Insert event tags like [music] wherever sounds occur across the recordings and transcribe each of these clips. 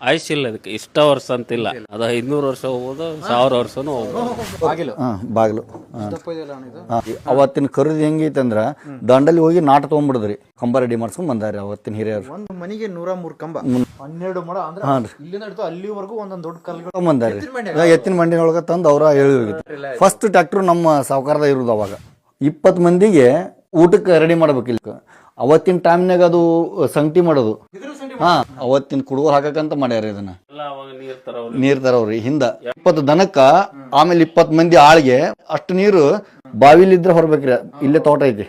ಆಯುಷ್ ಇಲ್ಲ ಅದಕ್ಕೆ ಇಷ್ಟ ವರ್ಷ ಅಂತಿಲ್ಲ. ಅದು ಐದ್ನೂರು ವರ್ಷ ಹೋಗ್ಬೋದು ಸಾವಿರ ವರ್ಷನೂ ಹೋಗ್ಬೋದು. ಬಾಗಿಲು. ಹಾ ಬಾಗಿಲು. ಹಾ, ಅವತ್ತಿನ ಖರೀದಿ ಹೆಂಗೈತೆ ಅಂದ್ರ ದಂಡಲ್ಲಿ ಹೋಗಿ ನಾಟ ತೊಗೊಂಡ್ಬಿಡಿದ್ರಿ ಕಂಬ ರೆಡಿ ಮಾಡ್ಸ್ಕೊಂಡ್ ಬಂದಾರಿ ಅವತ್ತಿನ ಹಿರಿಯರು. ಒಂದು ಮನೆಗೆ ನೂರ ಮೂರು ಕಂಬ. ಹನ್ನೆರಡು ಮಡ ಅಂದ್ರೆ ಇಲ್ಲಿಂದ ಹಿಡಿದು ಅಲ್ಲಿವರೆಗೂ ಒಂದೊಂದು ದೊಡ್ಡ ಕಲ್ಗಳು ಬಂದಾರಿ. ಎತ್ತಿನ ಮಂಡಿನೊಳಗೆ ತಂದು ಅವ್ರ ಹೇಳಿ ಹೋಗಿತ್ತು. ಫಸ್ಟ್ ಟ್ರ್ಯಾಕ್ಟರ್ ನಮ್ಮ ಸಾವುಕಾರದ ಇರುದು ಅವಾಗ. ಇಪ್ಪತ್ತು ಮಂದಿಗೆ ಊಟಕ್ಕೆ ರೆಡಿ ಮಾಡ್ಬೇಕಿಲ್ಲ ಅವತ್ತಿನ ಟೈಮ್ನಾಗ ಅದು ಸಂಗಟಿ ಮಾಡೋದು. ಹಾ ಅವತ್ತಿನ ಕುಡುಗೋಲ್ ಹಾಕಕಂತ ಮಾಡ್ಯಾರ ಇದನ್ನ. ನೀರ್ ತರವ್ರಿ ಹಿಂದ. ಇಪ್ಪತ್ತು ದನಕ್ಕ ಆಮೇಲೆ ಇಪ್ಪತ್ ಮಂದಿ ಆಳ್ಗೆ ಅಷ್ಟು ನೀರು ಬಾವಿಲಿದ್ರೆ ಹೊರಬೇಕ್ರಿ ಇಲ್ಲೇ ತೋಟ ಐತಿ.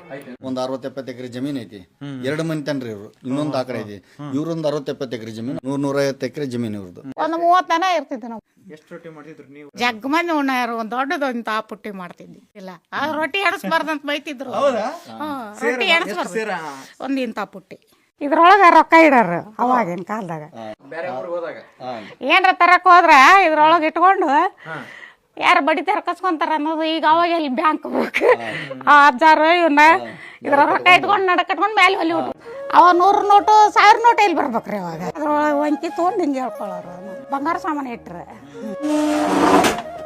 ಒಂದ್ ಅರವತ್ ಎಪ್ಪತ್ತು ಎಕರೆ ಜಮೀನ್ ಐತಿ. ಎರಡು ಮಂದಿ ತನ್ರಿ ಇವ್ರು ಇನ್ನೊಂದ್ ಆಕಡೆ ಕಡೆ ಐತಿ ಇವ್ರೊಂದ್ ಅರವತ್ ಎಪ್ಪತ್ತು ಎಕರೆ ಜಮೀನ್ ನೂರ್ ನೂರೈವತ್ತು ಎಕರೆ ಜಮೀನ್ ಇವ್ರದ್ದು. ಒಂದ್ ಮೂವತ್ತು ಜನ ಇರ್ತಿದ್ವಿ ನಾವು. ಎಷ್ಟು ರೊಟ್ಟಿ ಮಾಡ್ತಿದ್ರು ನೀವು? ಜಗ್ ಮಂದಿ ಉಣ್ಣಾರು ಒಂದು ದೊಡ್ಡದೊಂದು ತಾ ಪುಟ್ಟಿ ಮಾಡ್ತಿದ್ವಿ. ಇಲ್ಲ ಆ ರೊಟ್ಟಿ ಎಣಸ್ಬಾರ್ದಂತ ಬೈತಿದ್ರು. ಹ್ಮ್, ರೊಟ್ಟಿ ಎಡಸ್ಬಾರ್ದು ಒಂದ್ ಒಂದು ಇಂಥ ಪುಟ್ಟಿ. ಇದ್ರೊಳಗ ರೊಕ್ಕ ಇಡಾರ ಅವಾಗಿನ ಕಾಲದಾಗ. ಬೇರೆ ಊರಿಗೆ ಹೋದಾಗ? ಏನ್ರ ತರಕ್ ಹೋದ್ರ ಇದ್ರೊಳಗ ಇಟ್ಕೊಂಡು ಯಾರು ಬಡಿ ತರ ಕಸ್ಕೊಂತಾರ ಅನ್ನೋದು ಈಗ ಅವಾಗ ಎಲ್ಲಿ ಬ್ಯಾಂಕ್ ಹೋಗಿ ಆ ಅಜ್ಜಾರ ಇವನ್ನ ಇದ್ರ ರೊಕ್ಕ ಇಟ್ಕೊಂಡು ನಡ ಕಟ್ಕೊಂಡು ಮೇಲೆ ಹೊಲಿ ಅವ ನೂರು ನೋಟು ಸಾವಿರ ನೋಟು ಎಲ್ಲಿ ಬರ್ಬೇಕ್ರಿ ಅವಾಗ ಅದ್ರೊಳಗೆ ಒಂಕಿ ತೊಗೊಂಡು ಹಿಂಗೆ ಹೇಳ್ಕೊಳ್ಳೋರು ಬಂಗಾರ ಸಾಮಾನು ಇಟ್ರೆ.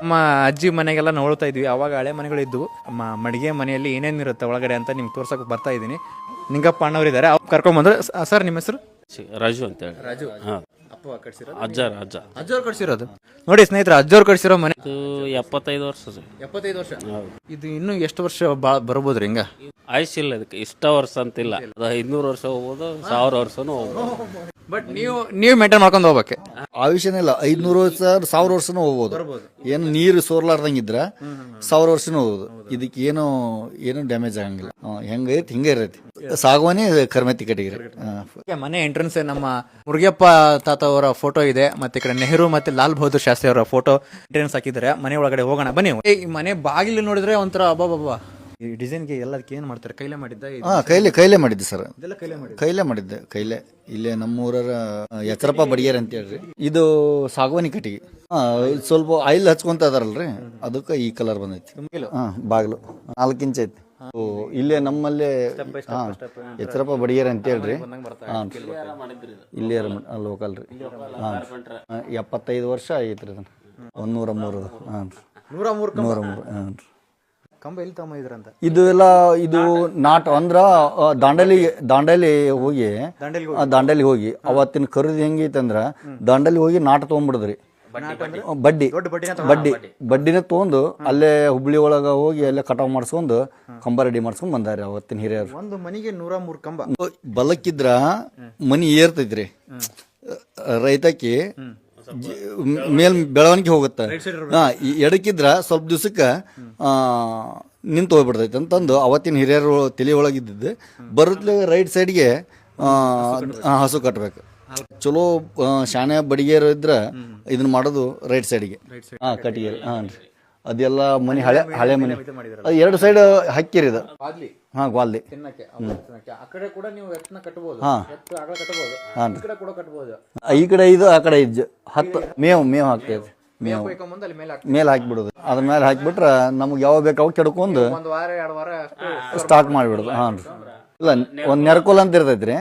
ನಮ್ಮ ಅಜ್ಜಿ ಮನೆಗೆಲ್ಲ ನೋಡ್ತಾ ಇದ್ವಿ. ಅವಾಗ ಹಳೆ ಮನೆಗಳು ಇದ್ವು. ನಮ್ಮ ಮಡಿಗೆ ಮನೆಯಲ್ಲಿ ಏನೇನು ಇರುತ್ತೆ ಒಳಗಡೆ ಅಂತ ನಿಮ್ಗೆ ತೋರ್ಸಕ್ ಬರ್ತಾ ಇದ್ದೀನಿ. ನಿಂಗಪ್ಪ ಅಣ್ಣವ್ರು ಇದ್ದಾರೆ ಅವ್ರು ಕರ್ಕೊಂಬಂದ್ರೆ ಸರ್ ನಿಮ್ಮ ಹೆಸರು? ರಾಜು ಅಂತ ಹೇಳಿ ರಾಜು. ಹಾ. ಅಪ್ಪ ಕಟ್ಸಿರೋದು ಅಜ್ಜ ನೋಡಿ ಸ್ನೇಹಿತರ ಅಜ್ಜವ್ರು ಕಟ್ಸಿರೋ ಮನೆ. ಇದು ಎಪ್ಪತ್ತೈದು ವರ್ಷ. ಎಪ್ಪತ್ತೈದು ವರ್ಷ? ಇದು ಇನ್ನೂ ಎಷ್ಟು ವರ್ಷ ಬಾ ಬರ್ಬೋದ್ರಿ ಹಿಂಗ? ಆಯುಷ್ ಇಲ್ಲ ಅದಕ್ಕೆ ಇಷ್ಟ ವರ್ಷ ಅಂತಿಲ್ಲ. ಅದು ಐದ್ನೂರು ವರ್ಷ ಹೋಗ್ಬೋದು ಸಾವಿರ ವರ್ಷನೂ ಹೋಗ್ಬೋದು. ಬಟ್ ನೀವು ನೀವು ಮೇಂಟೈನ್ ಮಾಡ್ಕೊಂಡು ಹೋಗ್ಬೇಕು? ಆಯುಷ್ಯನೇ ಇಲ್ಲ ಐದ್ನೂರು ವರ್ಷ ಸಾವಿರ ವರ್ಷನೂ ಹೋಗ್ಬೋದು. ಏನು ನೀರು ಸೋರ್ಲಾರ್ದಂಗಿದ್ರ ಸಾವಿರ ವರ್ಷನೂ ಹೋಗ್ಬೋದು. ಇದಕ್ಕೆ ಏನು ಏನು ಡ್ಯಾಮೇಜ್ ಆಗಂಗಿಲ್ಲ. ಹೆಂಗೈತಿ ಹಿಂಗೆ ಇರೈತಿ. ಸಾಗವಾನಿ ಕರ್ಮತಿ ಕಟ್ಟಿಗೆ ಮನೆ ಎಂಟ್ರೆನ್ಸ್ ನಮ್ಮ ಮುರುಗಪ್ಪ ತಾತ ಅವರ ಫೋಟೋ ಇದೆ ಮತ್ತೆ ಈ ಕಡೆ ನೆಹರು ಮತ್ತೆ ಲಾಲ್ ಬಹದ್ದೂರ್ ಶಾಸ್ತ್ರಿ ಅವರ ಫೋಟೋ ಎಂಟ್ರೆನ್ಸ್ ಹಾಕಿದ್ರೆ ಮನೆ ಒಳಗಡೆ ಹೋಗೋಣ ಬನ್ನಿ. ಏ, ಈ ಮನೆ ಬಾಗಿಲು ನೋಡಿದ್ರೆ ಒಂಥರ ಅಬ್ಬಾ ಈ ಡಿಸೈನ್ಗೆ ಎಲ್ಲದಕ್ಕೆ ಏನ್ ಮಾಡ್ತಾರೆ? ಕೈಲೇ ಮಾಡಿದ್ದ? ಹಾ ಕೈಲೇ ಕೈಲೇ ಮಾಡಿದ್ದೆ ಸರ್. ಇದೆಲ್ಲ ಕೈಲೇ ಮಾಡಿದ್ದು. ಕೈಲೇ ಮಾಡಿದ್ದೆ ಕೈಲೇ. ಇಲ್ಲೇ ನಮ್ಮೂರರ ಎಚ್ಚರಪ್ಪ ಬಡಿಯರ್ ಅಂತ ಹೇಳ್ರಿ. ಇದು ಸಾಗವಾನಿ ಕಟ್ಟಿಗೆ. ಸ್ವಲ್ಪ ಆಯಿಲ್ ಹಚ್ಕೊಂತ ಅದಾರಲ್ರಿ ಅದಕ್ಕೆ ಈ ಕಲರ್ ಬಂದೈತಿ. ಹಾ ಬಾಗಿಲು. ನಾಲ್ಕು ಇಂಚ್ ಐತಿ. ಇಲ್ಲೇ ನಮ್ಮಲ್ಲೇ ಹಾ ಎಚ್ಚರಪ್ಪ ಬಡಿಯರ್ ಅಂತ ಹೇಳ್ರಿ. ಹಾಂ. ಇಲ್ಲೇ ಲೋಕಲ್ ರೀ. ಹಾಂ. ಎಪ್ಪತ್ತೈದು ವರ್ಷ ಐತ್ರಿ ಅದನ್ನ ಒಂದೂರ ಹಾಂ. ನೂರ ಮೂರು ನೂರ ಮೂರು ಹಾಂ. ಕಂಬ ಎಲ್ಲಿ ಇದು ಎಲ್ಲ ಇದು ನಾಟ ಅಂದ್ರ ದಾಂಡಲಿ ದಾಂಡಲಿ ಹೋಗಿ ದಾಂಡಲಿ ಹೋಗಿ. ಅವತ್ತಿನ ಖರೀದಿ ಹೆಂಗೈತೆ ಅಂದ್ರ ದಾಂಡಲಿ ಹೋಗಿ ನಾಟ ತೊಗೊಂಡ್ಬಿಡದ್ರಿ. ಬಡ್ಡಿ ಬಡ್ಡಿ. ಬಡ್ಡಿನ ತೊಗೊಂಡು ಅಲ್ಲೇ ಹುಬ್ಳಿ ಒಳಗ ಹೋಗಿ ಅಲ್ಲೇ ಕಟಾವ್ ಮಾಡ್ಸ್ಕೊಂಡು ಕಂಬ ರೆಡಿ ಮಾಡ್ಸ್ಕೊಂಡ್ ಬಂದಾರಿ ಅವತ್ತಿನ ಹಿರಿಯರು. ಒಂದು ಮನೆಗೆ ನೂರ ಮೂರು ಕಂಬ. ಬಲಕ್ಕಿದ್ರ ಮನಿ ಏರ್ತೈತ್ರಿ. ರೈತಕ್ಕೆ ಮೇಲ್ ಬೆಳವಣಿಗೆ ಹೋಗುತ್ತೆ. ಹಾ ಎಡಕ್ಕಿದ್ರ ಸ್ವಲ್ಪ ದಿವ್ಸಕ್ಕ ಆ, ನಿಂತು ಹೋಗ್ಬಿಡ್ತೈತೆ ಅಂತಂದು ಅವತ್ತಿನ ಹಿರಿಯರು ತಲೆ ಒಳಗಿದ್ದು ಬರುತ್ತಲೇ ರೈಟ್ ಸೈಡ್ಗೆ ಹಸು ಕಟ್ಟಬೇಕು ಚಲೋ ಶಾಣೆ ಬಡಿಗೆರು ಇದ್ರ ಇದನ್ನ ಮಾಡೋದು ರೈಟ್ ಸೈಡ್ಗೆ ಹಾ ಕಟ್ಟಿಗೆ ಹಾಂ ರೀ. ಅದೆಲ್ಲ ಮನೆ ಹಳೆ ಹಳೆ ಮನೆ ಅದು ಎರಡು ಸೈಡ್ ಹಾಕಿರಿ ಇದು. ಹಾಂ ಗ್ವಾಲ್ದಿ ತಿನ್ನಕ್ಕೆ ತಿನ್ನಕ್ಕೆ. ಆ ಕಡೆ ಕೂಡ ನೀವು ಎತ್ತನ ಕಟ್ಟಬಹುದು ಹಾ. ಎತ್ತು ಆಗ ಕಟ್ಟಬಹುದು ಹಾಂ ಈ ಕಡೆ ಕೂಡ ಕಟ್ಟಬಹುದು ಈ ಕಡೆ ಇದು ಆ ಕಡೆ ಇದು. ಹತ್ತು ಮೇವು ಮೇವು ಹಾಕ್ತೈತಿ ಮೇವು. ಮುಂದೆ ಅಲ್ಲಿ ಮೇಲೆ ಹಾಕಿ ಮೇಲೆ ಹಾಕಿಬಿಡೋದು. ಅದ್ರ ಮೇಲೆ ಹಾಕಿಬಿಟ್ರೆ ನಮ್ಗೆ ಯಾವ ಬೇಕು ಅವು ಕೆಡ್ಕೊಂಡು ಒಂದು ವಾರ ಎರಡು ವಾರ ಅಷ್ಟು ಸ್ಟಾಕ್ ಮಾಡಿಬಿಡೋದು. ಹಾಂ ರೀ. ಇಲ್ಲ ಒಂದ್ ನೆರಕೋಲ್ ಅಂತ ಇರ್ತೈತ್ರಿ.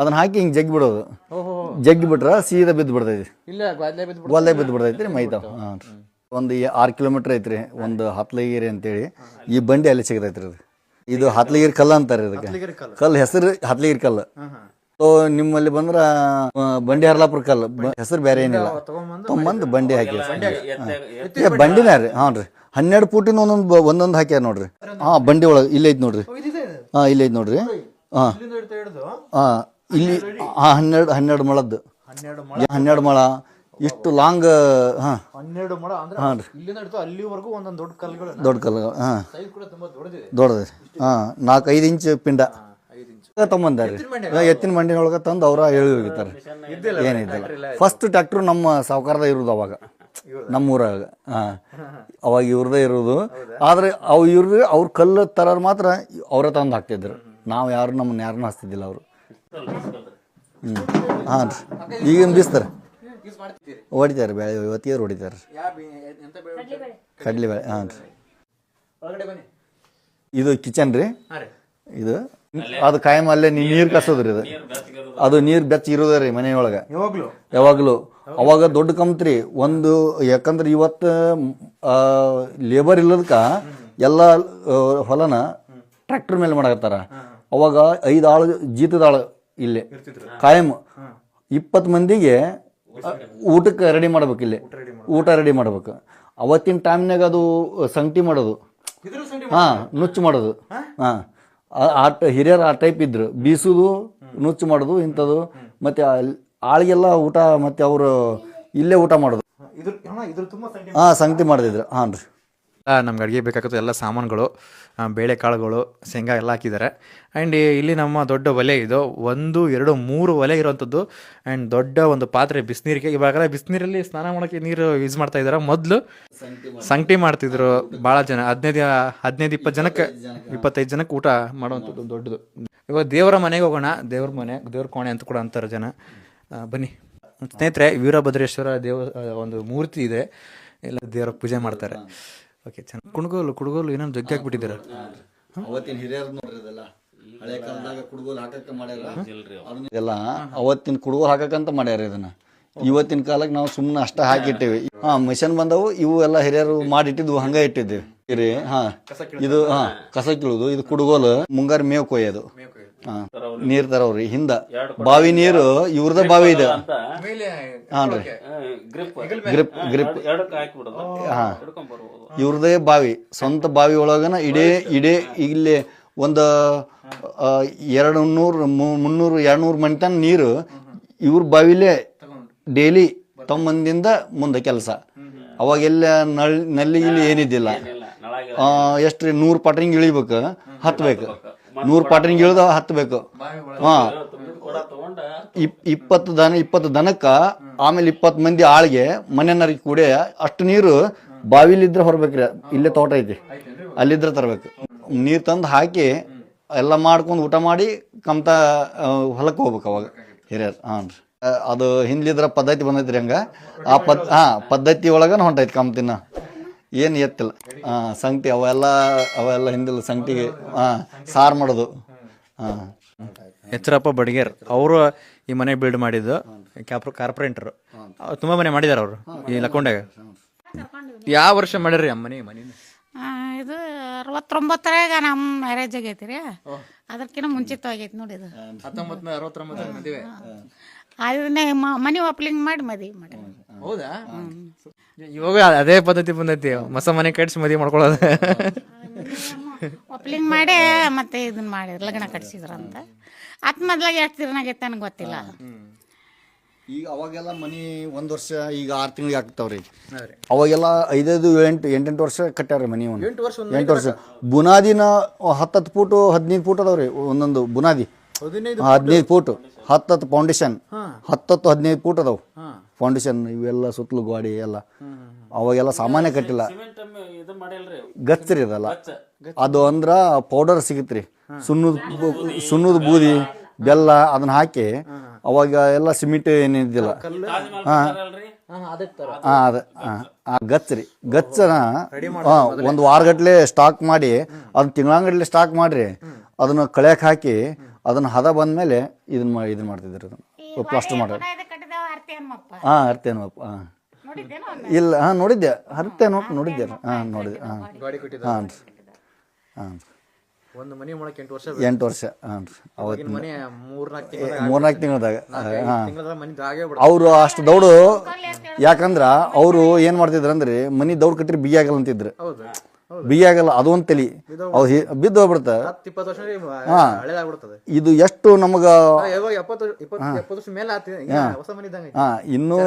ಅದನ್ನ ಹಾಕಿ ಹಿಂಗ್ ಜಗ್ಗಿ ಬಿಡೋದು. ಜಗ್ಗಿ ಬಿಟ್ರ ಸೀದಾ ಬಿದ್ದು ಬಿಡ್ತೈತಿ. ಇಲ್ಲ ಬಾದ್ಲೆ ಬಿದ್ದು ಗೊಲ್ಲೆ ಬಿದ್ದು ಬಿಡ್ತೈತ್ರಿ ಮೈತಾವ್ ಹಾಂ ಒಂದು ಆರು ಕಿಲೋಮೀಟರ್ ಐತ್ರಿ ಒಂದು ಹತ್ಲಗಿರಿ ಅಂತೇಳಿ. ಈ ಬಂಡಿ ಅಲ್ಲಿ ಸಿಗತೈತ್ರಿ ಅದು. ಇದು ಹತ್ಲಗಿರಿ ಕಲ್ಲ ಅಂತಾರೆ ಇದಕ್ಕೆ. ಕಲ್ಲು. ಹೆಸರು ಹತ್ಲಗಿರಿ ಕಲ್ಲು. ಸೊ ನಿಮ್ಮಲ್ಲಿ ಬಂದ್ರ ಬಂಡಿ ಹರ್ಲಾಪುರ ಕಲ್ಲು. ಹೆಸರು ಬೇರೆ ಏನಿಲ್ಲ. ತೊಂಬಂದು ಬಂಡಿ ಹಾಕಿ. ಬಂಡಿನ ರೀ. ಹಾಂ ರೀ. ಹನ್ನೆರಡು ಫೂಟಿನ ಒಂದೊಂದು ಒಂದೊಂದು ಹಾಕ್ಯಾರ ನೋಡ್ರಿ. ಹಾ ಬಂಡಿ ಒಳಗೆ ಇಲ್ಲೈತಿ ಐತಿ ನೋಡ್ರಿ. ಹಾಂ ಇಲ್ಲೇ ನೋಡ್ರಿ. ಹಾಂ. ಹಿಡಿದು? ಹಾಂ ಇಲ್ಲಿ ಹನ್ನೆರಡು ಹನ್ನೆರಡು ಮೊಳದ್ದು. ಹನ್ನೆರಡು ಮಳ? ಮೊಳ. ಇಷ್ಟು ಲಾಂಗ್ ಹಾಂ. ಹನ್ನೆರಡು ಮೊಳ ಹಾಂ ರೀ. ಅಲ್ಲಿವರೆಗೂ ಒಂದೊಂದು ದೊಡ್ಡ ಕಲ್ಗಳು ದೊಡ್ಡ ಕಲ್ಗಳು ಹಾಂ. ದೊಡ್ಡದು ಹಾಂ ನಾಲ್ಕು ಐದು ಇಂಚ್. ಪಿಂಡ ತೊಗೊಂಬಂದಾರಿ. ಎತ್ತಿನ ಮಂಡಿನೊಳಗೆ ತಂದು ಅವ್ರ ಹೇಳಿ ಹೋಗಿರ್ತಾರೆ ಏನಿದ್ದಿಲ್ಲ. ಫಸ್ಟ್ ಟ್ಯಾಕ್ಟ್ರು ನಮ್ಮ ಸಾವುಕಾರದ ಇರೋದು ಅವಾಗ. ನಮ್ಮ ಊರಾಗ ಹಾಂ. ಅವಾಗ ಇವ್ರದೇ ಇರೋದು. ಆದರೆ ಅವು ಇವ್ರದ್ದು ಅವ್ರ ಕಲ್ಲು ತರೋರು ಮಾತ್ರ ಅವರೇ ತಂದು ಹಾಕ್ತಿದ್ರು. ನಾವು ಯಾರು ನಮ್ಮನ್ನ ಯಾರನ್ನೂ ಹಚ್ತಿದ್ದಿಲ್ಲ ಅವರು. ಹ್ಞೂ ಹಾಂ ರೀ. ಈಗಿನ ಬೀಸ್ತಾರೆ. ಹೊಡಿತಾರೆ ಬೆಳೆ ಇವತ್ತಿಯವ್ರು ಹೊಡಿತಾರೆ. ಕಡ್ಲಿ ಎಂತ ಬೇಳೆ ಕಡ್ಲಿ ಬೆಳೆ ಹಾಂ ರೀ. ಇದು ಕಿಚನ್ ರೀ. ಇದು ಅದು ಕಾಯಂ ಅಲ್ಲೇ ನೀರು ಕಸೋದ್ರಿ ಇದು ಅದು ನೀರು ಬೆಚ್ಚ ಇರೋದ್ರಿ ರೀ ಮನೆಯೊಳಗೆ. ಯಾವಾಗ್ಲೂ? ಯಾವಾಗಲೂ. ಅವಾಗ ದೊಡ್ಡ ಕಂಪ್ತ್ರಿ ಒಂದು ಯಾಕಂದ್ರೆ ಇವತ್ತು ಲೇಬರ್ ಇಲ್ಲದಕ್ಕ ಎಲ್ಲ ಹೊಲನ ಟ್ರ್ಯಾಕ್ಟರ್ ಮೇಲೆ ಮಾಡಕತ್ತಾರ. ಅವಾಗ ಐದು ಆಳು ಜೀತದ ಆಳು ಇಲ್ಲಿ. ಕಾಯಂ. ಇಪ್ಪತ್ತು ಮಂದಿಗೆ ಊಟಕ್ಕೆ ರೆಡಿ ಮಾಡ್ಬೇಕು ಇಲ್ಲಿ. ಊಟ ರೆಡಿ ಮಾಡ್ಬೇಕು. ಅವತ್ತಿನ ಟೈಮ್ನಾಗ ಅದು ಸಂಗಟಿ ಮಾಡೋದು. ಹಾ ನುಚ್ಚು ಮಾಡೋದು. ಹಾ. ಆ- ಹಿರಿಯರು ಆ ಟೈಪ್ ಇದ್ರು. ಬೀಸುದು ನುಚ್ಚು ಮಾಡೋದು ಇಂಥದ್ದು ಮತ್ತೆ ಆಳಿಗೆಲ್ಲ ಊಟ ಮತ್ತೆ ಅವರು ಇಲ್ಲೇ ಊಟ ಮಾಡೋದು. ಹಾ ಸಂಗತಿ ಮಾಡಿದ್ರು ಹಾನ್ ರೀ ನಮ್ಗೆ ಅಡುಗೆ ಬೇಕಾಗುತ್ತೆ ಎಲ್ಲ ಸಾಮಾನುಗಳು ಬೇಳೆ ಕಾಳುಗಳು, ಶೇಂಗಾ ಎಲ್ಲ ಹಾಕಿದ್ದಾರೆ. ಆ್ಯಂಡ್ ಇಲ್ಲಿ ನಮ್ಮ ದೊಡ್ಡ ಒಲೆ ಇದು, ಒಂದು, ಎರಡು, ಮೂರು ಒಲೆ ಇರೋವಂಥದ್ದು. ಆ್ಯಂಡ್ ದೊಡ್ಡ ಒಂದು ಪಾತ್ರೆ ಬಿಸಿನೀರಿಗೆ, ಇವಾಗ ಬಿಸಿನೀರಲ್ಲಿ ಸ್ನಾನ ಮಾಡೋಕ್ಕೆ ನೀರು ಯೂಸ್ ಮಾಡ್ತಾ ಇದ್ದಾರೆ? ಮೊದಲು ಸಂಗಟಿ ಮಾಡ್ತಿದ್ರು ಭಾಳ ಜನ. ಹದಿನೈದು ಹದಿನೈದು, ಇಪ್ಪತ್ತು ಜನಕ್ಕೆ, ಇಪ್ಪತ್ತೈದು ಜನಕ್ಕೆ ಊಟ ಮಾಡುವಂಥದ್ದು ದೊಡ್ಡದು. ಇವಾಗ ದೇವರ ಮನೆಗೆ ಹೋಗೋಣ. ದೇವ್ರ ಮನೆ, ದೇವ್ರ ಕೋಣೆ ಅಂತ ಕೂಡ ಅಂತಾರೆ ಜನ. ಬನ್ನಿ. ಸ್ನೇಹಿತರೆ, ವೀರಭದ್ರೇಶ್ವರ ದೇವ ಒಂದು ಮೂರ್ತಿ ಇದೆ. ಎಲ್ಲ ದೇವರ ಪೂಜೆ ಮಾಡ್ತಾರೆ. ಓಕೆ ಚೆನ್ನಾಗಿ ಕುಣಗೋಲು ಕುಡುಗೋಲು ಏನೇನು ಜಗ್ಗಿ ಹಾಕ್ಬಿಟ್ಟಿದ್ದೀರ? ಅವತ್ತಿನ ಹಿರಿಯರು ನೋಡ್ರಿ ಇದೆಲ್ಲ ಹಳೆ ಕಾಲದಾಗ ಕುಡುಗೋಲು ಹಾಕಕ್ಕ ಮಾಡ್ಯಾರ. ಇದೆಲ್ಲ ಅವತ್ತಿನ ಕುಡುಗೋಲು ಹಾಕಕ್ಕಂತ ಮಾಡ್ಯಾರ ಇದನ್ನ. ಇವತ್ತಿನ ಕಾಲಕ್ಕೆ ನಾವು ಸುಮ್ಮನೆ ಅಷ್ಟ ಹಾಕಿಟ್ಟಿವಿ. ಹಾ ಮಿಷನ್ ಬಂದವು ಇವು ಎಲ್ಲ ಹಿರಿಯರು ಮಾಡಿಟ್ಟಿದ್ವು ಹಂಗ ಇಟ್ಟಿದ್ದೀವಿ ಇರಿ ಹಾ. ಇದು ಹಾ ಕಸ ಕೀಳುದು ಇದು ಕುಡುಗೋಲು ಮುಂಗಾರು ಮೇವು ಕೊಯ್ಯೋದು. ನೀರ್ ತರವ್ರಿ ಹಿಂದ. ಬಾವಿ ನೀರು ಇವ್ರದ ಬಾವಿ ಇದೆ. ಗ್ರಿಪ್. ಗ್ರಿಪ್ ಹಾ ಇವ್ರದೇ ಬಾವಿ ಸ್ವಂತ ಬಾವಿ ಒಳಗನ ಇಡೇ ಇಡೇ ಇಲ್ಲಿ ಒಂದು ಎರಡು ನೂರು ಮು- ಮುನ್ನೂರು ಎರಡು ನೂರು ಮನೆ ತನ ನೀರು ಇವ್ರ ಬಾವಿಲೇ ಡೈಲಿ ತಮ್ಮಂದಿಂದ ಮುಂದೆ ಕೆಲಸ. ಅವಾಗೆಲ್ಲ ನಳ್ನಲ್ಲಿ ಇಲ್ಲಿ ಏನಿದ್ದಿಲ್ಲ. ಎಷ್ಟ್ರಿ ನೂರು ಪಟ್ರಿಂಗ್ ಇಳಿಬೇಕು ಹತ್ಬೇಕು. ನೂರು ಪಾಟಿನ ಇಳಿದ ಹತ್ತಬೇಕು ಹಾ. ಇಪ್ ಇಪ್ಪತ್ತು ದನ ಇಪ್ಪತ್ತು ದನಕ್ಕ ಆಮೇಲೆ ಇಪ್ಪತ್ತು ಮಂದಿ ಆಳ್ಗೆ ಮನೆಯನ್ನರಿಗೆ ಕೂಡ ಅಷ್ಟು ನೀರು ಬಾವಿಲಿದ್ರೆ ಹೊರಬೇಕ್ರಿ. ಇಲ್ಲೇ ತೋಟ ಐತಿ. ಅಲ್ಲಿದ್ರೆ ತರಬೇಕು. ನೀರು ತಂದು ಹಾಕಿ ಎಲ್ಲ ಮಾಡ್ಕೊಂಡು ಊಟ ಮಾಡಿ ಕಮ್ತ ಹೊಲಕ್ಕೆ ಹೋಗ್ಬೇಕು ಅವಾಗ ಹಿರಿಯರು. ಹಾಂ ರೀ. ಅದು ಹಿಂದ್ಲಿದ್ರ ಪದ್ಧತಿ ಬಂದೈತ್ರಿ ಹಂಗ. ಆ ಪದ್ ಹಾ ಪದ್ಧತಿ ಒಳಗನ ಹೊಂಟೈತಿ ಕಮ್ತಿನ. ಏನು ಎತ್ತಿಲ್ಲ. ಹಾಂ ಸಂಗಟಿ ಅವೆಲ್ಲ ಅವೆಲ್ಲ ಹಿಂದಿಲ್ಲ ಸಂಗಟಿಗೆ ಹಾಂ ಸಾರು ಮಾಡೋದು. ಹಾಂ ಎಚ್ಚರಪ್ಪ ಬಡಿಗೇರ್ ಅವರು ಈ ಮನೆ ಬಿಲ್ಡ್ ಮಾಡಿದ್ದು ಕ್ಯಾಪ್ರ ಕಾರ್ಪೊರೇಟರ್. ತುಂಬ ಮನೆ ಮಾಡಿದಾರೆ ಅವರು ಈ ಲಕೊಂಡಾಗ ಯಾವ ವರ್ಷ ಮಾಡ್ಯಾರ್ರಿ ಆ ಮನೆ ಮನೆ? ಆ, ಇದು ಅರವತ್ತೊಂಬತ್ತರಾಗ ನಮ್ಮ ಮ್ಯಾರೇಜ್ ಆಗೈತಿ ರೀ ಅದಕ್ಕಿಂತ ಮುಂಚಿತವಾಗೈತಿ ನೋಡಿ ಇದು. ಹತ್ತೊಂಬತ್ತು ಅರವತ್ತೊಂಬತ್ತು ಮದುವೆ. ಅದನ್ನೇ ಮನೆ ಒಪ್ಲಿಂಗ್ ಮಾಡಿ ಮದುವೆ ಮಾಡಿ ಹೌದಾ? ಇವಾಗ ಅದೇ ಪದ್ಧತಿ ಬಂದೈತಿ. ಹೊಸ ಮನೆ ಕಟ್ಸಿ ಮದುವೆ ಮಾಡ್ಕೊಳ್ಳೋದು. ಒಪ್ಲಿಂಗ್ ಮಾಡಿ ಮತ್ತೆ ಇದನ್ನ ಮಾಡಿ ಲಗ್ನ ಕಟ್ಸಿದ್ರಂತ ಅತ್. ಮೊದ್ಲಾಗ ಎಷ್ಟು ದಿನ ಆಗೈತೆ ನನಗೆ ಗೊತ್ತಿಲ್ಲ. ಈಗ ಅವಾಗೆಲ್ಲ ಮನಿ ಒಂದ್ ವರ್ಷ ಈಗ ಆರು ತಿಂಗಳಿಗೆ ಆಗ್ತಾವ್ರಿ. ಅವಾಗೆಲ್ಲ ಐದೈದು ಎಂಟು ಎಂಟೆಂಟು ವರ್ಷ ಕಟ್ಟಾರ ಮನಿ ಒಂದು. ಎಂಟು ವರ್ಷ ಎಂಟು ವರ್ಷ. ಬುನಾದಿನ ಹತ್ತತ್ತು ಫೂಟು ಹದಿನೈದು ಫೂಟ್ ಅದಾವ್ರಿ ಒಂದೊಂದು ಬುನಾದಿ. ಹದಿನೈದು ಫೂಟ್. ಹತ್ತತ್ತು ಫೌಂಡೇಶನ್ ಹತ್ತತ್ತು ಹದಿನೈದು ಫೂಟ್ ಅದಾವು. ಫೌಂಡೇಶನ್ ಇವೆಲ್ಲ ಸುತ್ತಲೂ ಗೋಡಿ ಎಲ್ಲ. ಅವಾಗೆಲ್ಲ ಸಾಮಾನ್ಯ ಕಟ್ಟಿಲ್ಲ. ಸಿಮೆಂಟ್ ಇದು ಮಾಡಿಲ್ರಿ. ಗಚ್ರಿ ಅದಲ್ಲ. ಅದು ಅಂದ್ರ ಪೌಡರ್ ಸಿಗತ್ರಿ. ಸುಣ್ಣದ ಸುಣ್ಣದ ಬೂದಿ. ಬೆಲ್ಲ ಅದನ್ನ ಹಾಕಿ ಅವಾಗ ಎಲ್ಲ ಸಿಮೆಂಟ್ ಏನಿದ್ದಿಲ್ಲ ಹಾ. ಹಾ ಅದ ಹಾ, ಆ ಗಚ್ರಿ ಗಚ್ಚನ ಒಂದು ಒಂದ್ ವಾರಗಟ್ಲೆ ಸ್ಟಾಕ್ ಮಾಡಿ ಅದನ್ನ ತಿಂಗಳಂಗಟ್ಲೆ ಸ್ಟಾಕ್ ಮಾಡ್ರಿ ಅದನ್ನ ಕಳೆಯಕ್ ಹಾಕಿ ಅದನ್ನ ಹದ ಬಂದ್ಮೇಲೆ ಇದನ್ನ ಮಾ- ಇದನ್ನ ಮಾಡ್ತಿದ್ರು ಅದನ್ನ. ಪ್ಲಾಸ್ಟರ್ ಮಾಡೋದು ಹಾಂ ಹನುಮಪ್ಪ ಹಾ. ಇಲ್ಲ ಹಾ ನೋಡಿದ್ದೆ. ಹರ್ತೇನೋ ನೋಡಿದ್ದೆ. ಹಾ ನೋಡಿದ್ದೆ. ಹಾ. ಹಾಂ ಹಾಂ. ಒಂದು ಮನೆ ಮಾಡಕ್ಕೆ ಎಂಟು ವರ್ಷ ಎಂಟು ವರ್ಷ ಹಾಂ ರೀ ಅವತ್ತು ಮನೆ ಮೂರ್ನಾಲ್ಕು ಮೂರ್ನಾಲ್ಕು ತಿಂಗಳದಾಗ ಹಾಂ. ತಿಂಗಳ ಮನೆ ಆಗೇ ಅವರು ಅಷ್ಟು ದೌಡು ಯಾಕಂದ್ರ ಅವರು ಏನ್ ಮಾಡ್ತಿದ್ರು ಅಂದ್ರೆ ಮನಿ ದೌಡ್ ಕಟ್ಟಿರಿ ಬಿಗಿ ಆಗಲ್ಲ ಅಂತಿದ್ರು. ಬಿಗಿ ಆಗಲ್ಲ ಅದು ಒಂದು ತಲಿ. ಅವು ಬಿದ್ದು ಹೋಗ್ಬಿಡ್ತ ಹತ್ತು ಇಪ್ಪತ್ತು ವರ್ಷ ಹಾ. ಹಳೇದಾಗ್ಬಿಡ್ತದೆ. ಇದು ಎಷ್ಟು ನಮಗ ಯಾವಾಗ ಎಪ್ಪತ್ತು ಇಪ್ಪತ್ತು ಎಪ್ಪತ್ತು ವರ್ಷ ಮೇಲೆ ಆತಿ ಹೊಸ ಮನೆ ಇದ್ದಂಗೆ. ಹಾ ಇನ್ನೂ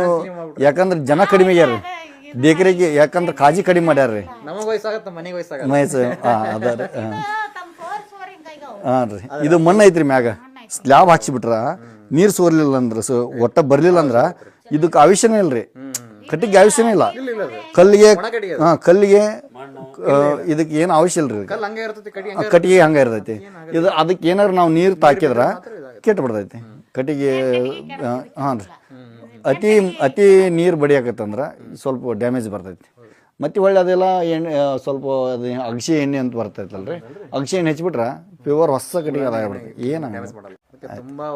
ಯಾಕಂದ್ರೆ ಜನ ಕಡಿಮೆ ಆಗ್ಯಾರ ಬೇಕರಿಗೆ ಯಾಕಂದ್ರೆ ಕಾಜಿ ಕಡಿಮೆ ಮಾಡ್ಯಾರ್ರಿ. ನಮಗ್ ವಯಸ್ಸಾಗತ್ತ ಮನೆಗೆ ವಯಸ್ಸಾಗ ವಯಸ್ಸು ಹಾ ಅದ ರೀ ಹಾ. ಹಾಂ ರೀ. ಇದು ಮಣ್ಣು ಐತ್ರಿ ಮ್ಯಾಗ. ಸ್ಲ್ಯಾಬ್ ಹಾಕ್ಸಿಬಿಟ್ರ ನೀರು ಸೋರ್ಲಿಲ್ಲ ಅಂದ್ರೆ ಸೊ ಒಟ್ಟ ಬರಲಿಲ್ಲ ಅಂದ್ರೆ ಇದಕ್ಕೆ ಆವಿಷನೇ ಇಲ್ಲ ರೀ ಕಟ್ಟಿಗೆ ಅವಶ್ಯನೇ ಇಲ್ಲ. ಕಲ್ಲಿಗೆ ಹಾಂ ಕಲ್ಲಿಗೆ ಇದಕ್ಕೆ ಏನು ಅವಶ್ಯ ಇಲ್ಲ ರೀ ಕಟ್ಟಿಗೆ ಹಂಗೆ ಇರ್ತೈತಿ. ಇದು ಅದಕ್ಕೆ ಏನಾರು ನಾವು ನೀರು ತಾಕಿದ್ರ ಕೆಟ್ಟು ಬಿಡ್ತೈತಿ ಕಟ್ಟಿಗೆ ಹಾಂ ರೀ ಅತಿ ಅತಿ ನೀರು ಬಡಿಯಾಕತ್ತಂದ್ರೆ ಸ್ವಲ್ಪ ಡ್ಯಾಮೇಜ್ ಬರ್ತೈತಿ. ಮತ್ತೆ ಒಳ್ಳೆ ಅದೆಲ್ಲ ಎಣ್ಣೆ ಸ್ವಲ್ಪ ಅದು ಅಗಸಿ ಎಣ್ಣೆ ಅಂತ ಬರ್ತೈತಲ್ರಿ. ಅಗಸಿ ಎಣ್ಣೆ ಹಚ್ಬಿಟ್ರ ಪ್ಯೂರ್ ಹೊಸ ಕಟ್ಟಿಗೆ ಅದಾಗ್ಬಿಡುತ್ತೆ ಏನು ತುಂಬಾ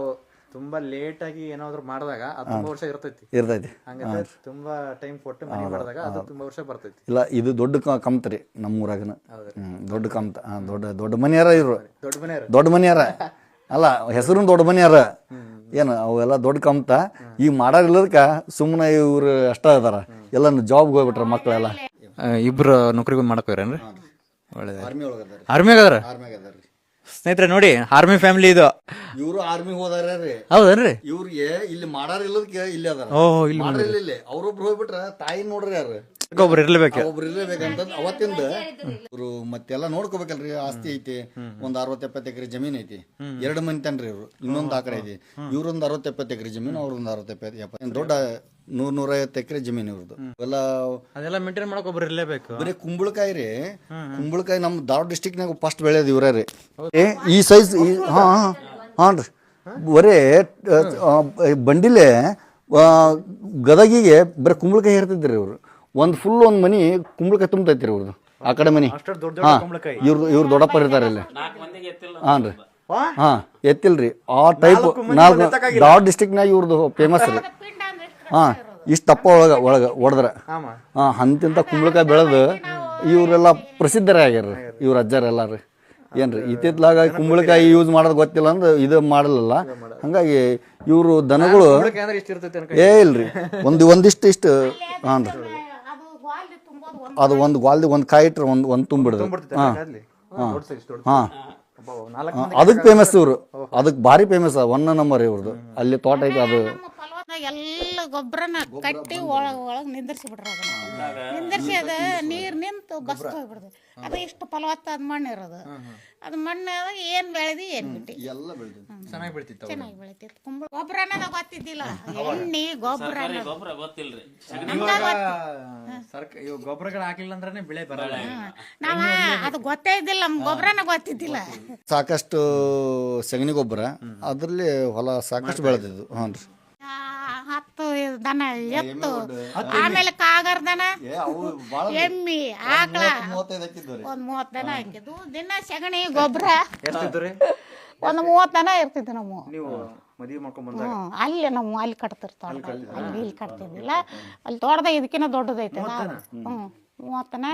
ತುಂಬಾ ಲೇಟ್ ಆಗಿ ಏನಾದ್ರು ಮಾಡಿದಾಗ ಅದು ತುಂಬಾ ವರ್ಷ ಇರ್ತೈತಿ. ಇರ್ತೈತಿ. ಹಂಗಂದ್ರೆ ತುಂಬಾ ಟೈಮ್ ಕೊಟ್ಟು ಮನೆ ಮಾಡಿದಾಗ ಅದು ತುಂಬಾ ವರ್ಷ ಬರ್ತೈತಿ. ಇಲ್ಲ ಇದು ದೊಡ್ಡ ಕ- ಕಮ್ತ ರೀ ನಮ್ಮೂರಾಗನ. ಹ್ಮ್ ದೊಡ್ಡ ಕಮ್ತ ಹಾ, ದೊಡ್ಡ ದೊಡ್ಡ ಮನೆಯಾರ ಇವ್ರು. ದೊಡ್ಡ ಮನೆ ದೊಡ್ಡ ಮನೆಯಾರ ಅಲ್ಲ ಹೆಸರು ದೊಡ್ಡ ಮನೆಯಾರ ಏನು ಅವೆಲ್ಲ ದೊಡ್ಡ ಕಮ್ತ ಈಗ ಮಾಡೋರಿಲ್ಲದಕ್ಕ ಸುಮ್ಮನೆ ಇವ್ರು ಅಷ್ಟ ಅದಾರ ಎಲ್ಲ ಜಾಬ್ಗೆ ಹೋಗ್ಬಿಟ್ರ ಮಕ್ಕಳೆಲ್ಲ ಇಬ್ರು ನೌಕರಿ ಮಾಡಕ್ ಹೋಗ್ರೇನ್ರಿ ಒಳ್ಳೇದ ಆರ್ಮಿ ಆರ್ಮಿಯಾಗ ಅದಾರ? ಆರ್ಮಿಯಾಗ ಅದಾರ ಸ್ನೇಹಿತರೆ ನೋಡಿ ಆರ್ಮಿ ಫ್ಯಾಮಿಲಿ ಇದು. ಇವರು ಆರ್ಮಿ ಹೋದಾರ ರೀ ಹೌದನ್ರಿ? ಇವ್ರಿಗೆ ಇಲ್ಲಿ ಮಾಡಾರ ಇಲ್ಲದಕ್ಕೆ ಇಲ್ಲಿ ಅದಾರ. ಓ ಇಲ್ಲಿ ಮಾಡ್ರ ಇಲ್ಲ ಇಲ್ಲಿ ಅವ್ರೊಬ್ರು ಹೋಗ್ಬಿಟ್ರ ತಾಯಿ ನೋಡ್ರಿ ಯಾರು. ಒಬ್ರು ಇರ್ಲೇಬೇಕು ಒಬ್ರು ಇರ್ಲೇಬೇಕಂತ ಅವತ್ತಿಂದ ಇವ್ರು ಮತ್ತೆಲ್ಲ ನೋಡ್ಕೋಬೇಕಲ್ರಿ ಆಸ್ತಿ ಐತಿ. ಒಂದ್ ಅರವತ್ ಎಪ್ಪತ್ ಎಕರೆ ಜಮೀನ್ ಐತಿ. ಎರಡು ಮಂದಿ ತನ್ರಿ ಇವ್ರು. ಇನ್ನೊಂದ್ ಆಕಡೆ ಕಡೆ ಐತಿ. ಇವ್ರೊಂದ್ ಅರವತ್ ಎಪ್ಪತ್ತು ಎಕರೆ ಜಮೀನ್ ಅವ್ರೊಂದ್ ಅರವತ್ ಎಪ್ಪತ್ ಎಪ್ಪತ್ತು ದೊಡ್ಡ ನೂರ್ ನೂರೈವತ್ತು ಎಕರೆ ಜಮೀನು ಇವ್ರದ್ದು ಎಲ್ಲ ಅದೆಲ್ಲ ಮೇಂಟೈನ್ ಮಾಡಕ್ ಒಬ್ರು ಇರ್ಲೇಬೇಕು. ಬರೀ ಕುಂಬಳಕಾಯಿ ರೀ. ಕುಂಬಳಕಾಯಿ ನಮ್ ಧಾರವಾಡ ಡಿಸ್ಟಿಕ್ನಾಗ ಫಸ್ಟ್ ಬೆಳೆಯೋದು ಇವ್ರೇ ರೀ. ಏ, ಈ ಸೈಜ್ ಹಾ ಹಾಂ ರೀ. ಬರೀ ಬಂಡಿಲೆ ಆ, ಗದಗಿಗೆ ಬರೀ ಕುಂಬಳಕಾಯಿ ಹೇರ್ತಿದ್ರಿ ಇವ್ರು. ಒಂದ್ ಫುಲ್ ಒಂದ್ ಮನಿ ಕುಂಬಳಕಾಯಿ ತುಂಬತೈತಿ ರೀ ಇವ್ರದ್ದು ಆ ಕಡೆ ಮನಿ. ಹಾ. ಇವ್ರ ಇವ್ರ ದೊಡ್ಡಪ್ಪ ಇರ್ತಾರ ಇಲ್ಲಿ. ನಾಲ್ಕು ಮಂದಿಗೆ ಎತ್ತಿಲ್ಲ. ಹಾಂ ರೀ. ಹಾ? ಎತ್ತಿಲ್ರಿ. ಆ ಟೈಪ್ ನಾಲ್ಕು ಧಾರವಾಡ ಡಿಸ್ಟಿಕ್ನಾಗ ಇವ್ರದ್ದು ಫೇಮಸ್ ರೀ. ಹಾ ಇಷ್ಟು ತಪ್ಪ ಒಳಗ ಒಳಗ ಹೊಡೆದ್ರ ಹಾಂ ಅಂತಿಂತ ಕುಂಬಳಕಾಯಿ ಬೆಳೆದು ಇವರೆಲ್ಲ ಪ್ರಸಿದ್ಧರೇ ಆಗ್ಯಾರ ಇವ್ರ ಅಜ್ಜಾರೆಲ್ಲ ರೀ ಏನ್ರಿ ಇತ್ತಿತ್ಲಾಗ ಕುಂಬಳಕಾಯಿ ಯೂಸ್ ಮಾಡೋದು ಗೊತ್ತಿಲ್ಲ ಅಂದ್ರೆ ಇದು ಮಾಡಲಿಲ್ಲ ಹಂಗಾಗಿ ಇವರು ದನಗಳು ಏ ಇಲ್ರಿ ಒಂದು ಒಂದಿಷ್ಟು ಇಷ್ಟು ಹಾಂ ರೀ ಅದು ಒಂದ್ ಗ್ವಾಲ್ದಿ ಒಂದು ಕಾಯಿ ಇಟ್ರೆ ಒಂದು ಒಂದು ತುಂಬಿಡ್ದು ಹಾಂ. ಹಾಂ. ಹಾಂ. ಅದಕ್ಕೆ ಫೇಮಸ್ ಇವರು. ಅದಕ್ಕೆ ಭಾರಿ ಫೇಮಸ್ ಒನ್ ನಂಬರ್ ಇವ್ರದ್ದು ಅಲ್ಲಿ ತೋಟ ಐತೆ ಅದು ಎಲ್ಲ ಗೊಬ್ಬರನ ಕಟ್ಟಿ ಒಳಗೆ ಒಳಗೆ ನಿಂದಿರ್ಸಿ ಬಿಡ್ರ ಅದನ್ನ. ನಿಂದಿರ್ಸಿ ಅದ ನೀರು ನಿಂತು ಬಸ್ತು ಹೋಗ್ಬಿಡ್ದು ಅದು ಇಷ್ಟು ಫಲವತ್ತಾದ ಮಣ್ಣು ಇರೋದು ಅದು ಮಣ್ಣು ಏನ್ ಬೆಳೆದಿ ಏನ್ ಬಿಟ್ಟಿ. ಚೆನ್ನಾಗಿ ಬೆಳಿತಿತ್ತು ಚೆನ್ನಾಗಿ ಬೆಳಿತಿತ್ತು ಕುಂಬಳ ಗೊಬ್ಬರ ಅನ್ನೋದ ಗೊತ್ತಿದ್ದಿಲ್ಲ. ಎಣ್ಣೆ ಗೊಬ್ಬರ ಗೊಬ್ಬರ ಗೊತ್ತಿಲ್ರಿ. ಸರ್ಕ ಇವು ಗೊಬ್ಬರಗಳು ಹಾಕಿಲ್ಲ ಅಂದ್ರೆ ಬೆಳೆ ಬರಲ್ಲ. ನಾವ ಅದು ಗೊತ್ತೇ ಇದ್ದಿಲ್ಲ. ನಮ್ ಗೊಬ್ಬರನ ಗೊತ್ತಿದ್ದಿಲ್ಲ. ಸಾಕಷ್ಟು ಸಗಣಿ ಗೊಬ್ಬರ ಅದರಲ್ಲಿ ಹೊಲ ಸಾಕಷ್ಟು ಬೆಳೆದಿದ್ದು. ಹ್ಞೂ ರೀ. ಹತ್ತು ಇದ್ ದನ ಎತ್ತು. ಆಮೇಲೆ ಕಾಗರ್ ದನ ಎಮ್ಮಿ ಆಕಳ. ಒಂದ್ ಮೂವತ್ ದನ ಹಾಕಿದ್ವು ದಿನ ಸಗಣಿ ಗೊಬ್ಬರ ಒಂದ್ ಮೂವತ್ ದನ ಇರ್ತಿದ್ವು ನಮ್ಮ. ಅಲ್ಲಿ ನಮ್ಮ ಅಲ್ಲಿ ಕಟ್ತಿರ್ತಾವ ಅಲ್ಲಿ ಇಲ್ಲಿ ಕಟ್ತಿದ್ದಿಲ್ಲ ಅಲ್ಲಿ ತೋಟದ ಇದಕ್ಕಿನ್ನ ದೊಡ್ಡದೈತೆ. ಹ್ಮ್ ಮೂವತ್ತನ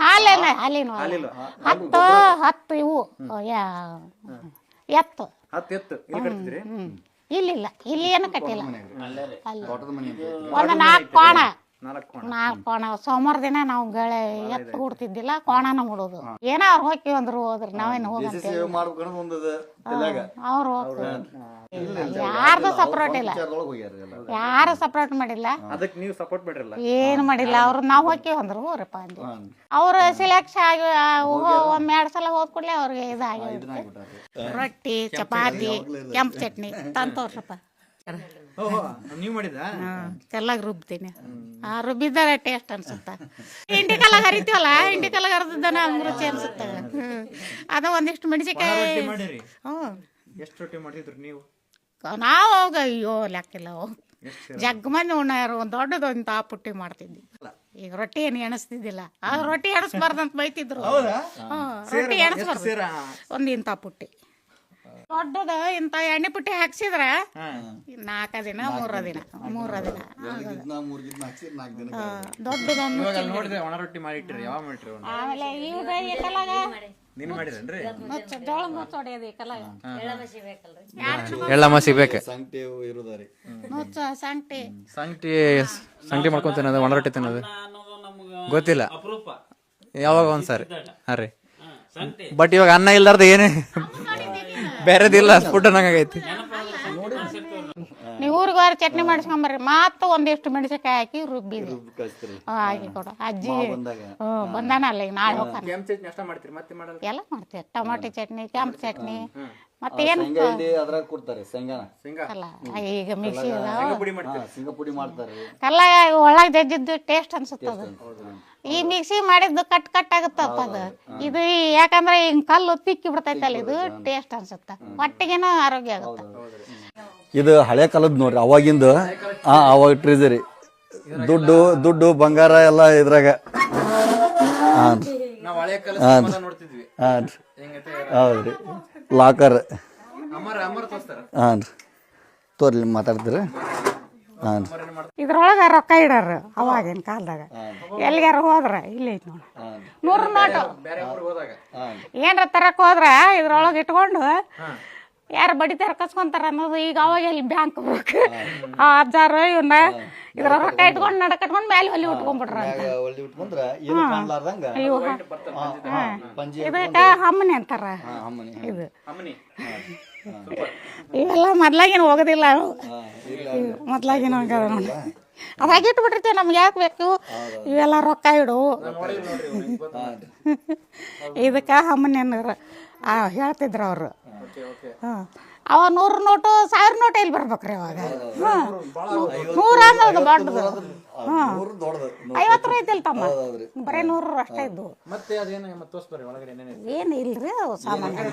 ಹಾಲೇನ ಹಾಲಿನ ಹಾಲು. ಹತ್ತು ಹತ್ತು ಇವು. ಯಾ- ಎತ್ತು. ಹತ್ತು ಎತ್ತು. ಇಲ್ಲಿ ಕಟ್ತಿದ್ರಿ ಹ್ಮ್. ಇಲ್ಲಿಲ್ಲ. ಇಲ್ಲಿ ಏನು ಕಟ್ಟಿಲ್ಲ. ಅಲ್ಲಿ ಒಂದು ನಾಲ್ಕು ಕೋಣ. ನಾಲ್ಕು ಕೋಣ. ನಾಲ್ಕು ಕೋಣ. ಸೋಮವಾರ ದಿನ ನಾವು ಗಳೆ ಎತ್ತು ಹುಡ್ತಿದ್ದಿಲ್ಲ ಕೋಣನ ಮುಡೋದು. ಏನೋ ಅವ್ರು ಹೋಗಿ ಅಂದ್ರು ಹೋದ್ರ ನಾವೇನು ಹೋಗಂತ ಅವ್ರು ಹೋಗ್ತಾರೆ. ಯಾರ್ದು ಸಪ್ರೇಟ್ ಇಲ್ಲ. ಯಾರು ಸಪೋರ್ಟ್ ಮಾಡಿಲ್ಲ. ಅದಕ್ಕೆ ನೀವು ಸಪೋರ್ಟ್ ಮಾಡಿರಲ್ಲ? ಏನು ಮಾಡಿಲ್ಲ. ಅವ್ರು ನಾವು ಹೋಗಿ ಅಂದ್ರು ಹೋರಪ್ಪ ಅಂದ್ವಿ ಅವ್ರು ಸಿಲೆಕ್ಷನ್ ಆಗಿ ಒಮ್ಮೆ ಎರಡು ಸಲ ಹೋದ್ ಕೂಡಲೇ ಅವ್ರಿಗೆ ಇದಾಗಿ ರೊಟ್ಟಿ ಚಪಾತಿ ಕೆಂಪು ಚಟ್ನಿ. ತಂತವ್ರಪ್ಪ ತೋರ್ಸಪ್ಪ. ಓಹೋ ನೀವು ಮಾಡಿದ ತೆಲ್ಲಾಗ ರುಬ್ತೀನಿ. ಆ ರುಬ್ಬಿದ್ದಾರೆ ಟೇಸ್ಟ್ ಅನ್ಸುತ್ತ? ಹಿಂಡಿ ಕಲ್ಲ ಹರಿತೀವಲ್ಲ ಹಿಂಡಿ ಕಾಲಾಗ ಹರಿದನ ರುಚಿ ಅನ್ಸುತ್ತೆ. ಅದ ಒಂದಿಷ್ಟು ಮೆಣಸಿಕಾಯಿ ಮಾಡಿರಿ? ಹ್ಞೂ ಎಷ್ಟು ರೊಟ್ಟಿ ಮಾಡಿದ್ರು ನೀವು? ನಾವು ಅವಾಗ ಅಯ್ಯೋ ಲೆಕ್ಕಿಲ್ಲ ಅವು ಜಗ್ ಉಣ್ಣಾರು ಒಂದು ದೊಡ್ಡದೊಂದು ಆ ಪುಟ್ಟಿ ಮಾಡ್ತಿದ್ವಿ. ಈಗ ರೊಟ್ಟಿ ಏನು ಎಣಿಸ್ತಿದ್ದಿಲ್ಲ. ಆ ರೊಟ್ಟಿ ಎಣಿಸ್ಬಾರ್ದಂತ ಬೈತಿದ್ರು. ಹ್ಮ್, ರೊಟ್ಟಿ ಎಣಿಸ್ಬಾರ್ದು. ಒಂದು ಇಂಥ ಪುಟ್ಟಿ. ದೊಡ್ಡದ ಇಂಥ ಎಣ್ಣೆ ಪುಟ್ಟಿ ಹಾಕ್ಸಿದ್ರ ನಾಲ್ಕ ದಿನ ಮೂರ ದಿನ. ಮೂರ ದಿನ. ದೊಡ್ಡದೊಂದು ಇವಾಗ ಆಮೇಲೆ ಕಲಾಗ ನೀನು ಮಾಡಿರೇನ್ರಿ ನುಚ್ಚ ಜೋಳ ನುಚ್ಚ ಹೊಡೆಯೋದು ಈ ಕಲಾಗ ಎಳ್ಳಮ್ಮ ಸಿಗ್ಬೇಕು ಸಂಗಟಿ ಇರೋದಾರಿ. ನುಚ್ಚ ಸಂಗಟಿ ಸಂಗಟಿ ಸಂಗಟಿ ಮಾಡ್ಕೊಂಡ್ ತಿನ್ನೋದು ಒಣ ರೊಟ್ಟಿ ತಿನ್ನೋದು. ಗೊತ್ತಿಲ್ಲ. ಯಾವಾಗ ಒಂದ್ಸಾರಿ? ಹಾಂ ರೀ. ಬಟ್ ಇವಾಗ ಅನ್ನ ಇಲ್ಲಾರ್ದ ಏನೇ ಬೇರೆದಿಲ್ಲ ಫುಡ್ ಅನ್ನಂಗೈತಿ ನೀವು ಊರಿಗೆ ಹೋದ್ರೆ ಚಟ್ನಿ ಮಾಡಿಸ್ಕೊಂಬರ್ರಿ. ಮತ್ತು ಒಂದಿಷ್ಟು ಮೆಣಸಿನಕಾಯಿ ಹಾಕಿ ರುಬ್ಬಿ ಹಾ, ಹಾಕಿ ಕೊಡು. ಅಜ್ಜಿ ಬಂದಾಗ. ಹ್ಞೂ ಬಂದಾನ ಅಲ್ಲ ಈಗ ನಾಳೆ ಹೋಗ್ತಾನೆ. ಕೆಂಪು ಚಟ್ನಿ ಅಷ್ಟ ಮಾಡ್ತೀರಿ ಮತ್ತೆ ಮಾಡಲ್ಲ? ಎಲ್ಲ ಮಾಡ್ತೀವಿ. ಟೊಮಾಟೊ ಚಟ್ನಿ ಕೆಂಪು ಚಟ್ನಿ ಮತ್ತೆ ಏನು ಶೇಂಗಾ ಹಿಂಡಿ ಅದ್ರಾಗ ಕೊಡ್ತಾರೆ ಶೇಂಗಾನ. ಶೇಂಗಾ? ಅಲ್ಲ ಈಗ ಮಿಕ್ಸಿ ಇದಾವ ಪುಡಿ ಮಾಡ್ತೀರಿ. ಹಾ, ಶೇಂಗಾ ಪುಡಿ ಮಾಡ್ತಾರೆ. ಕಲ್ಲ ಒಳಗೆ ಜಜ್ಜಿದ್ದು ಟೇಸ್ಟ್ ಅನ್ಸುತ್ತೆ ಅದು. ಈ ಮಿಕ್ಸಿ ಮಾಡಿದ್ದು ಕಟ್ ಕಟ್ ಆಗುತ್ತಪ್ಪ ಅದು. ಇದು ಯಾಕಂದ್ರೆ ಹಿಂಗ್ ಕಲ್ಲು ತಿಕ್ಕಿ ಬಿಡ್ತೈತಲ್ಲ ಇದು ಟೇಸ್ಟ್ ಅನ್ಸುತ್ತೆ. ಹೊಟ್ಟೆಗೇನೋ ಆರೋಗ್ಯ ಆಗುತ್ತೆ. ಇದು ಹಳೆ ಕಾಲದ ನೋಡ್ರಿ ಅವಾಗಿಂದ ಹಾ ಅವಾಗ ಟ್ರೆಜರಿ ದುಡ್ಡು ದುಡ್ಡು ಬಂಗಾರ ಎಲ್ಲ ಇದ್ರಾಗ. ಹಾಂ ನಾವು ಹಳೆ ಕಾಲ ನೋಡ್ತಿದ್ವಿ. ಹಾಂ ಹೌದ್ರಿ. ಲಾಕರ್. ಹಾಂ ರೀ. ತೋರ್ಲಿ ಮಾತಾಡ್ತೀರ? ಹಾಂ ಇದ್ರೊಳಗ ರೊಕ್ಕ ಇಡಾರ ಅವಾಗಿನ ಕಾಲದಾಗ. ಎಲ್ಲಿಗಾರ ಹೋದ್ರ ಇಲ್ಲಿ ಐತಿ ನೋಡ್ರಿ ನೂರು ನೋಟು. ಏನ್ರ ತರಕ್ ಹೋದ್ರ ಇದ್ರೊಳಗ ಇಟ್ಕೊಂಡು ಯಾರು ಬಡಿ ತರ ಕಸ್ಕೊಂತಾರ ಅನ್ನೋದು ಈಗ ಅವಾಗ ಎಲ್ಲಿ ಬ್ಯಾಂಕ್ ಹೋಗ್ಬೇಕು? ಆ ಅಜ್ಜಾರ ಇವನ್ನ ಇದ್ರ ರೊಕ್ಕ ಇಟ್ಕೊಂಡು ನಡ ಕಟ್ಕೊಂಡು ಮೇಲೆ ಹೊಲಿ ಉಟ್ಕೊಂಡ್ಬಿಟ್ರ ಇದಕ್ಕ ಹಮ್ಮನಿ ಅಂತಾರ. ಇದು. ಇವೆಲ್ಲ ಮೊದ್ಲಾಗಿನ ಹೋಗೋದಿಲ್ಲ ಮೊದ್ಲಾಗಿನ ಹೋಗ್ಯದ ನೋಡಿ ಅವಾಗ ಇಟ್ಬಿಟ್ಟಿರ್ತೀವಿ ನಮ್ಗೆ ಯಾಕೆ ಬೇಕು? ಇವೆಲ್ಲ ರೊಕ್ಕ ಇಡು. [laughs] ಇದಕ್ಕ ಹಮ್ಮನಿ ಅನ್ನೋರು ಆ ಹೇಳ್ತಿದ್ರು ಅವರು. ಹಾಂ. ಅವ ನೂರು ನೋಟು ಸಾವಿರ ನೋಟು ಎಲ್ಲಿ ಬರ್ಬೇಕ್ರಿ ಅವಾಗ? ಹಾಂ. ನೂರ ಅದು ದೊಡ್ಡದು. ಹಾಂ. ಐವತ್ತು ರೂಪಾಯಿ ಐತಿಲ್ ತಮ್ಮ? ಬರೀ ನೂರು ಅಷ್ಟೇ ಇದ್ದು. ಮತ್ತೆ ಅದೇನು ಮತ್ತೆ ತೋರಿಸ್ಬರ್ರಿ ಒಳಗಡೆ ಏನೇನು ಏನು ಇಲ್ರಿ ಅವು ಸಾಮಾನು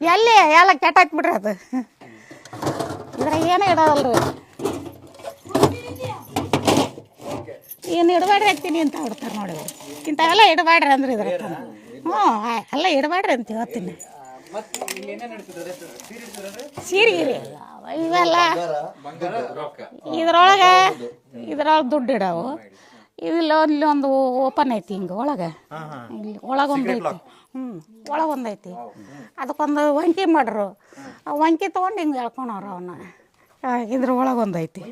ಎಲ್ಲಿ ಎಲ್ಲ ಕೆಟ್ಟಾಕ್ಬಿಡ್ರಿ ಅದು. ಇದ್ರಾಗ ಏನು ಇಡೋದಲ್ರಿ. ಏನು ಇಡಬೇಡ್ರಿ ಅಂತೀನಿ ಅಂತ ಬಿಡ್ತಾರೆ ನೋಡಿ. ಇಂಥವೆಲ್ಲ ಇಡಬೇಡ್ರಿ ಅಂದ್ರೆ ಇದ್ರ ಹ್ಞೂ ಎಲ್ಲ ಇಡಬೇಡ್ರಿ ಅಂತ ಹೇಳ್ತೀನಿ. ಸೀರೆ ಇದ್ರೊಳಗ ಇವೆಲ್ಲ ಇದ್ರೊಳಗೆ ಇದ್ರೊಳಗೆ ದುಡ್ಡು ಇಡವು ಇಲ್ಲಿ ಇಲ್ಲಿ ಒಂದು ಓಪನ್ ಐತಿ ಹಿಂಗೆ ಒಳಗೆ. ಇಲ್ಲಿ ಒಳಗೊಂದು ಐತಿ. ಹ್ಞೂ ಒಳಗೊಂದು ಐತಿ. ಅದಕ್ಕೊಂದು ವಂಕಿ ಮಾಡ್ರು. ಆ ವಂಕಿ ತೊಗೊಂಡು ಹಿಂಗೆ ಎಳ್ಕೊಳವ್ರು ಅವನ್ನ ಇದ್ರ ಒಳಗೊಂದು ಐತಿ.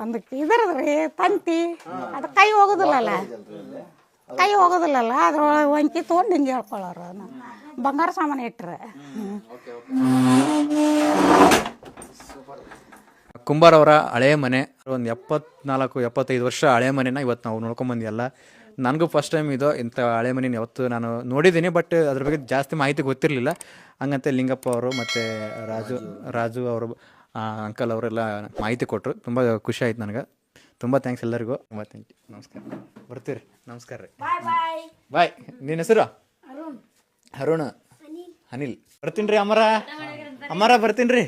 ಅದಕ್ಕೆ ಇದ್ರದ್ದು ರೀ ತಂತಿ. ಅದು ಕೈ ಹೋಗೋದಿಲ್ಲಲ್ಲ. ಕೈ ಹೋಗೋದಿಲ್ಲಲ್ಲ. ಅದ್ರೊಳಗೆ ವಂಕಿ ತೊಗೊಂಡು ಹಿಂಗೆ ಹೇಳ್ಕೊಳ್ಳೋರು ಅವನ್ನ ಬಂಗಾರ ಸಾಮಾನು ಇಟ್ರೆ. ಹ್ಞೂ ಕುಂಬಾರ್ ಅವರ ಹಳೆ ಮನೆ ಒಂದು ಎಪ್ಪತ್ನಾಲ್ಕು ಎಪ್ಪತ್ತೈದು ವರ್ಷ ಹಳೆ ಮನೆನ ಇವತ್ತು ನಾವು ನೋಡ್ಕೊಂಬಂದಿಲ್ಲ ನನಗೂ ಫಸ್ಟ್ ಟೈಮ್ ಇದು ಇಂಥ ಹಳೆ ಮನೆನ ಯಾವತ್ತು ನಾನು ನೋಡಿದ್ದೀನಿ ಬಟ್ ಅದ್ರ ಬಗ್ಗೆ ಜಾಸ್ತಿ ಮಾಹಿತಿ ಗೊತ್ತಿರಲಿಲ್ಲ. ಹಂಗಂತೆ ಲಿಂಗಪ್ಪ ಅವರು ಮತ್ತು ರಾಜು ರಾಜು ಅವರು ಅಂಕಲ್ ಅವರೆಲ್ಲ ಮಾಹಿತಿ ಕೊಟ್ಟರು ತುಂಬ ಖುಷಿ ಆಯ್ತು ನನಗೆ. ತುಂಬ ಥ್ಯಾಂಕ್ಸ್ ಎಲ್ಲರಿಗೂ. ತುಂಬ ಥ್ಯಾಂಕ್ ಯು ನಮಸ್ಕಾರ. ಬರ್ತೀರಿ. ನಮಸ್ಕಾರ ರೀ. ಬಾಯ್ ನಿನ್ನ ಹೆಸರು? ಅರುಣ್ ಅನಿಲ್. ಬರ್ತೀನಿ ರೀ ಅಮರ? ಅಮರ ಬರ್ತೀನಿ ರೀ